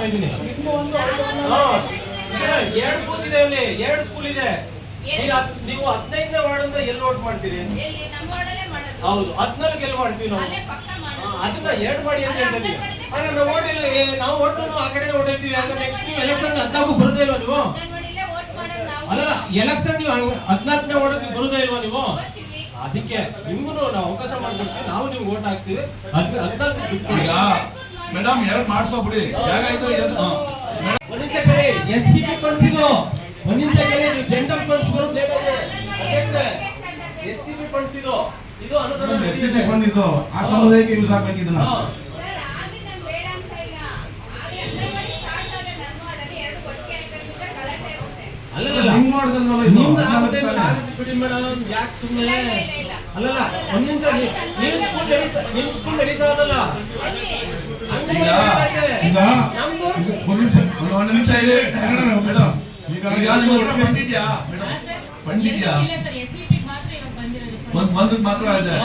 ಮಾಡ್ತಾ ಇದ್ದೀನಿ. ಎರಡು ಬೂತ್ ಇದೆ ಅಲ್ಲಿ. ಎರಡು ಸ್ಕೂಲ್ ಇದೆ. ನೀವು ಹದಿನೈದನೇ ವಾರ್ಡ್ ಅಂತ ಎಲ್ಲಿ ಓಟ್ ಮಾಡ್ತೀರಿ? ಹೌದು ಹದಿನಾಲ್ಕು ಎಲ್ಲಿ ಮಾಡ್ತೀವಿ ನಾವು? ಅದನ್ನ ಎರಡು ಮಾಡಿ ಅಂತ ಹೇಳ್ತೀವಿ ಹಾಗಾದ್ರೆ ನಾವು ಓಟ್ ಇಲ್ಲ ನಾವು ಓಟು ಆ ಕಡೆ ಓಡಿರ್ತೀವಿ ಯಾಕಂದ್ರೆ ನೆಕ್ಸ್ಟ್ ನೀವು ಎಲೆಕ್ಷನ್ ಹದಿನಾಲ್ಕು ಬರುದೇ ಇಲ್ವಾ ನೀವು? ವೋಟ್ ಅಲ್ಲ ಎಲೆಕ್ಷನ್ ನೀವು ಹದಿನಾಲ್ಕನೇ ಓಟಕ್ಕೆ ಬರುದೇ ಇಲ್ವಾ ನೀವು? ಅದಕ್ಕೆ ನಿಮ್ಗೂ ನಾವು ಅವಕಾಶ ಮಾಡ್ಕೊಡ್ತೀವಿ. ನಾವು ನಿಮ್ಗೆ ವೋಟ್ ಹಾಕ್ತೀವಿ. ಹದ್ ಹದಿನಾಲ್ಕು ಮೇಡಮ್ ಎರಡು ಮಾಡ್ಸೋ ಬಿಡಿ ಜಾಗ. ಒಂದ್ ನಿಮಿಷ ಸಿ ಪಿ ಇದು ಒಂದ್ ನಿಮಿಷ ಕಡೆ ನೀವು ಜೆಂಡರ್ ಫಂಡ್ಸ್ ಬರೋದು ಲೇಟ್ ಆಗಿದೆ ಎಸ್ ಸಿ ಪಿ ಫಂಡ್ಸ್ ಇದು ಇದು ಅನುದಾನ ಎಸ್ ಸಿ ಬಿ ಫಂಡ್ ಇದು ಆ ಸಮುದಾಯಕ್ಕೆ ಯೂಸ್ ಆಗ್ಬೇಕು ಇದನ್ನ ಹಾ. ಸರ್ ಆಗಿ ನಾನು ಬೇಡ ಅಂತ ಇಲ್ಲ ಆಗಿ ಅಂಗನವಾಡಿ ಸ್ಟಾರ್ಟ್ ಆಗಲ್ಲ ನಮ್ಮ ವಾರ್ಡಲ್ಲಿ ಎರಡು ಒಟ್ಟಿಗೆ ಆಗ್ಬೇಕು ಅಂತ ಗಲಾಟೆ ಇರುತ್ತೆ ಅಲ್ಲಲ್ಲ ಹಿಂಗ್ ಮಾಡಿದ್ರಲ್ವ ಇದು ನಿಮ್ದು ಹದಿನಾಲ್ಕು ಆಗುತ್ತೆ, ತಾನೇ? ಆಗುತ್ತೆ ಬಿಡಿ ಮೇಡಮ್ ಯಾಕೆ ಸುಮ್ಮನೆ ಇಲ್ಲ, ಇಲ್ಲ, ಇಲ್ಲ, ಒಂದ್ ಇಲ್ಲ ಸರ್. ಎಸ್ ಮಾತ್ರ ಇವಾಗ ಬಂದಿರೋದು ಒಂದ್ ಒಂದಕ್ಕೆ ಮಾತ್ರ ಇದೆ.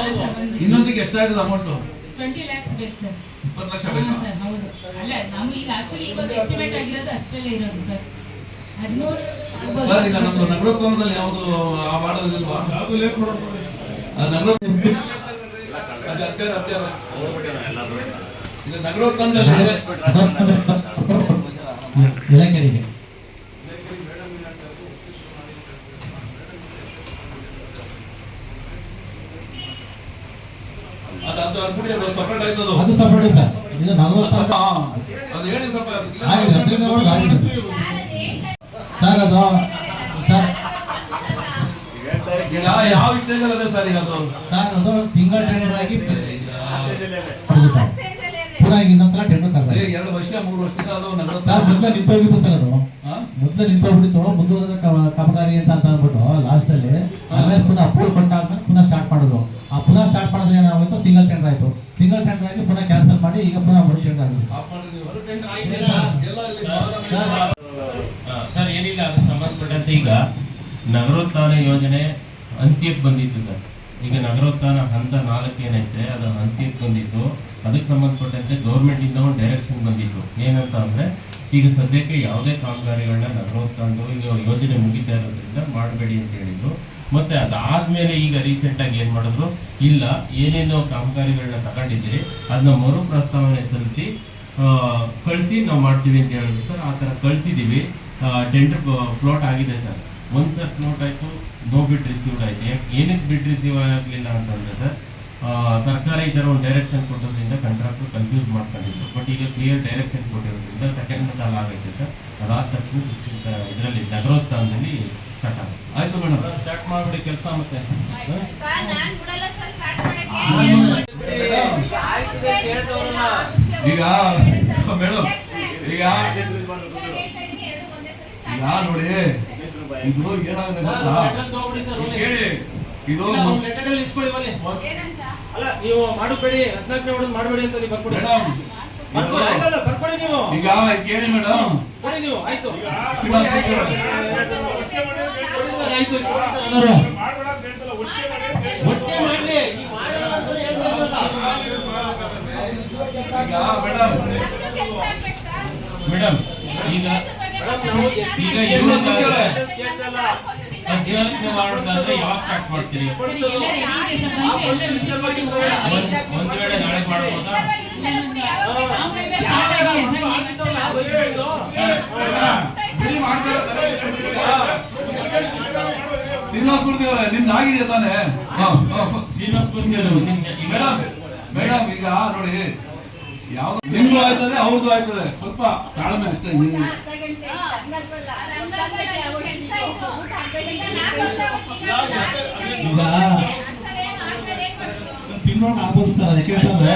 ಇನ್ನೊಂದಕ್ಕೆ ಎಷ್ಟಾಗಿದೆ ಅಮೌಂಟ್ ಟ್ವೆಂಟಿ ಲ್ಯಾಕ್ಸ್ ಬೇಕು ಸರ್. ಇಪ್ಪತ್ತು ಲಕ್ಷ ಹಾ, ಸರ್ ಹೌದು. ಅಲ್ಲ ನಮ್ಗೆ ಈಗ ಆಕ್ಚುಲಿ ಇವಾಗ ಎಸ್ಟಿಮೇಟ್ ಆಗಿರೋದು ಅಷ್ಟರಲ್ಲೇ ಇರೋದು ಸರ್. ಸರ್ ಈಗ ನಮ್ದು ಯಾವುದು ಆ ಮಾಡೋದಿಲ್ವಾ ನಗರ ಅದು ಅತ್ಯಾರ ಈಗ ನಗರೋತ್ಸವದಲ್ಲಿ ಇಲಾಖೆಗೆ ಅದು ಸಪರೇಟ್ ಆಯ್ತದು. ಅದು ಸಪರೇಟ್ ಸರ್. ಇದು ನಲವತ್ತು ಅದು ಹೇಳಿ ಸ್ವಲ್ಪ ಆಗಿದೆ ಹದಿನೈದು ವರ್ಷ ಆಗಿದೆ ಸರ್ ಅದು ಸರ್ ಈಗ ಯಾವ ಸ್ಟೇಜ್ ಅದೇ ಸರ್ ಈಗ ಅದು ಸರ್. ಅದು. ಸಿಂಗಲ್ ಟೆಂಡರ್ ಆಗಿ ಪುನಃ ಇನ್ನೊಂದ್ಸಲ ಟೆಂಡರ್ ಕರೆದ ಎರಡು ವರ್ಷ ಮೂರು ವರ್ಷದ ಅದು ಸರ್. ಮೊದಲ ನಿಂತೋಗಿತ್ತು ಸರ್ ಅದು. ಮೊದಲ ನಿಂತೋಗ್ಬಿಟ್ಟಿತ್ತು. ಮುಂದುವರೆದ ಕ- ಕಾಮಗಾರಿ ಅಂತ ಅಂತ ಅಂದ್ಬಿಟ್ಟು ಲಾಸ್ಟ್ ಅಲ್ಲಿ ಆಮೇಲೆ ಪುನಃ ಅಪ್ರೂವ್ ಕೊಟ್ಟಾದ್ಮೇಲೆ ಪುನಃ ಸ್ಟಾರ್ಟ್ ಮಾಡಿದ್ರು. ಆ ಪುನಃ ಸ್ಟಾರ್ಟ್ ಮಾಡಿದ್ರೆ ಏನಾಗುತ್ತೆ ಸಿಂಗಲ್ ಟೆಂಡರ್ ಆಯ್ತು. ಸಿಂಗಲ್ ಟೆಂಡರ್ ಆಗಿ ಪುನಃ ಕ್ಯಾನ್ಸಲ್ ಮಾಡಿ ಈಗ ಪುನಃ ಒಂದು ಟೆಂಡರ್ ಆಗಿದೆ ಸರ್ ಆಫ್ ಮಾಡಿದ್ವಿ. ಹೊರ ಟೆಂಡರ್ ಆಗಿದೆ ಸರ್. ಎಲ್ಲ ಇಲ್ಲಿ ಗೌರವ ಆ, ಸರ್ ಏನಿಲ್ಲ ಅದಕ್ಕೆ ಸಂಬಂಧಪಟ್ಟಂತೆ ಈಗ ನಗರೋತ್ಥಾನ ಯೋಜನೆ ಅಂತ್ಯಕ್ಕೆ ಬಂದಿತ್ತು ಸರ್. ಈಗ ನಗರೋತ್ಥಾನ ಹಂತ ನಾಲ್ಕು ಏನೈತೆ, ಅದು ಅಂತ್ಯಕ್ಕೆ ಬಂದಿತ್ತು. ಅದಕ್ಕೆ ಸಂಬಂಧಪಟ್ಟಂತೆ ಗೌರ್ಮೆಂಟಿಂದ ಒಂದು ಡೈರೆಕ್ಷನ್ ಬಂದಿತ್ತು. ಏನಂತ ಅಂದ್ರೆ, ಈಗ ಸದ್ಯಕ್ಕೆ ಯಾವುದೇ ಕಾಮಗಾರಿಗಳನ್ನ ನಗರೋತ್ಥಾನದವರು ಈಗ ಯೋಜನೆ ಮುಗಿತಾ ಇರೋದ್ರಿಂದ ಮಾಡಬೇಡಿ ಅಂತ ಹೇಳಿದ್ರು. ಮತ್ತೆ ಅದಾದ್ಮೇಲೆ ಈಗ ರೀಸೆಂಟ್ ಆಗಿ ಏನ್ ಮಾಡಿದ್ರು? ಇಲ್ಲ, ಏನೇನೋ ಕಾಮಗಾರಿಗಳನ್ನ ತಗೊಂಡಿದ್ದೀರಿ ಅದನ್ನ ಮರು ಪ್ರಸ್ತಾವನೆ ಸಲ್ಲಿಸಿ ಕಳಿಸಿ ನಾವು ಮಾಡ್ತೀವಿ ಅಂತ ಹೇಳಿದ್ರು ಸರ್. ಆ ಥರ ಕಳಿಸಿದ್ದೀವಿ. ಟೆಂಡರ್ ಫ್ಲೋಟ್ ಆಗಿದೆ ಸರ್. ಒಂದು ಸರ್ ಫ್ಲೋಟ್ ಆಯಿತು ನೋ ಬಿಟ್ ರಿಸೀವ್ಡ್ ಆಯಿತು. ಯಾಕೆ ಏನಕ್ಕೆ ಬಿಟ್ ರಿಸೀವ್ ಆಗಲಿಲ್ಲ ಅಂತಂದರೆ ಸರ್ ಸರ್ಕಾರ ಈ ಥರ ಒಂದು ಡೈರೆಕ್ಷನ್ ಕೊಟ್ಟೋದ್ರಿಂದ ಕಾಂಟ್ರಾಕ್ಟರ್ ಕನ್ಫ್ಯೂಸ್ ಮಾಡ್ಕೊಂಡಿದ್ರು. ಬಟ್ ಈಗ ಕ್ಲಿಯರ್ ಡೈರೆಕ್ಷನ್ ಕೊಟ್ಟಿರೋದ್ರಿಂದ ಸೆಕೆಂಡ್ ಕಾಲ್ ಆಗೈತೆ ಸರ್. ಅದಾದ ತಕ್ಷಣ ಇದರಲ್ಲಿ ನಗರೋತ್ಥಾನದಲ್ಲಿ ಸ್ಟಾರ್ಟ್ ಆಗುತ್ತೆ. ಆಯಿತು ಮೇಡಮ್. ಸ್ಟಾರ್ಟ್ ಮಾಡಿಬಿಡಿ ಕೆಲಸ ಮತ್ತೆ. ಬಿಡಿ. ಈಗ ಮೇಡಮ್ ಈಗ ಈಗ ನೋಡಿ ಇದು ಏನಾಗುತ್ತೆ ಕೇಳಿ ಇದು ಅಲ್ಲ ನೀವು ಮಾಡಬೇಡಿ ಹದಿನಾಲ್ಕನೇ ಹೊಡೆದು ಮಾಡಬೇಡಿ ಅಂತ ನೀವು ಬರ್ಕೊಡಿ. ಮೇಡಮ್ ಬರ್ಕೊಡಿ ನೀವು. ಈಗ ಕೇಳಿ ಮೇಡಮ್ ಕೊಡಿ ನೀವು ಆಯ್ತು. ಆಯ್ತು, ಮಾಡ್ಲಿ. ಈಗ ಮೇಡಮ್ ಮೇಡಮ್ ಈಗ ಈಗ ವಾರ್ಡ್ಗಾದ್ರೆ ಯಾವಾಗ ಸ್ಟಾರ್ಟ್ ಮಾಡ್ತೀರಿ. ಒಂದ್ ವೇಳೆ ನಾಳೆ ಮಾಡ್ಬೋದಾ ಶ್ರೀನಿವಾಸ್ ಮೂರ್ತಿ ಅವರೇ ನಿಮ್ದು ಆಗಿದೆ ತಾನೇ ಹಾ, ಹಾ, ಶ್ರೀನಿವಾಸ್ ಪೂರ್ತಿ ಅವರು ಮೇಡಮ್ ಮೇಡಮ್ ಈಗ ನೋಡಿ ಯಾವ್ದು? ನಿಮ್ದು ಆಯ್ತದೆ ಅವ್ರದ್ದು ಆಯ್ತದೆ. ಸ್ವಲ್ಪ ತಾಳ್ಮೆ ಅಷ್ಟೇ ತಿಂಗಳೊಳಗೆ ಆಗ್ಬೋದು ಸರ್ ಯಾಕೆಂತಂದ್ರೆ